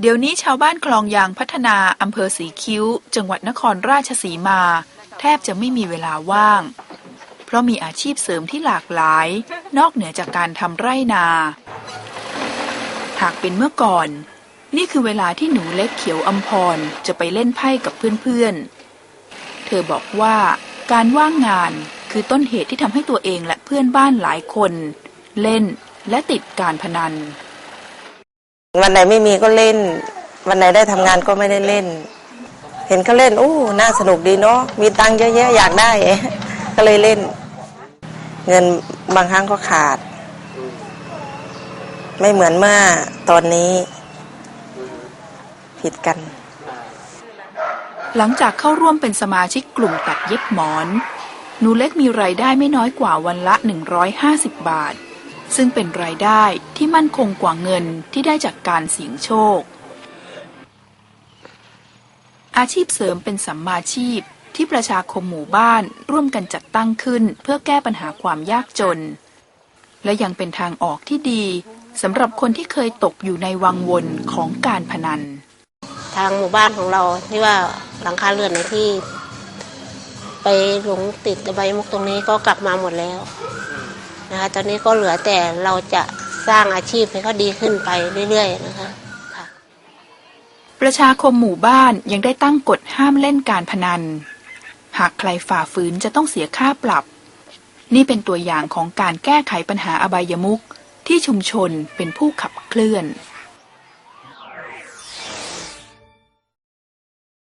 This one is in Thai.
เดี๋ยวนี้ชาวบ้านคลองยางพัฒนาอำเภอสีคิ้ว จังหวัดนครราชสีมา แทบจะไม่มีเวลาว่าง เพราะมีอาชีพเสริมที่หลากหลาย นอกเหนือจากการทำไร่นา หากเป็นเมื่อก่อน นี่คือเวลาที่หนูเล็กเขียวอำพรจะไปเล่นไพ่กับเพื่อนๆ เธอบอกว่าการว่างงานคือต้นเหตุที่ทำให้ตัวเองและเพื่อนบ้านหลายคน เล่นและติดการพนัน วันไหนไม่มีก็เล่น วันไหนได้ทำงานก็ไม่ได้เล่น เห็นเขาเล่นโอ้น่าสนุกดีเนาะมีตังค์เยอะแยะอยากได้ ก็เลยเล่น เงินบางครั้งก็ขาด ไม่เหมือนเมื่อตอนนี้ ผิดกัน หลังจากเข้าร่วมเป็นสมาชิกกลุ่มตัดเย็บหมอนหนูเล็กมีรายได้ไม่น้อยกว่าวันละ 150 บาท ซึ่งเป็นรายได้ที่มั่นคงกว่าเงินที่ได้จากการเสี่ยงโชค อาชีพเสริมเป็นสัมมาชีพที่ประชาคมหมู่บ้านร่วมกันจัดตั้งขึ้นเพื่อแก้ปัญหาความยากจน และยังเป็นทางออกที่ดีสำหรับคนที่เคยตกอยู่ในวังวนของการพนัน ทางหมู่บ้านของเราที่ว่าหลังคาเรือนในที่ ไปหลงติดใบมุกตรงนี้ก็กลับมาหมดแล้ว นะคะตอนนี้ก็เหลือแต่เราจะสร้างอาชีพให้เขาดีขึ้นไปเรื่อยๆนะคะประชาคมหมู่บ้านยังได้ตั้งกฎห้ามเล่นการพนัน หากใครฝ่าฝืนจะต้องเสียค่าปรับ นี่เป็นตัวอย่างของการแก้ไขปัญหาอบายมุขที่ชุมชนเป็นผู้ขับเคลื่อน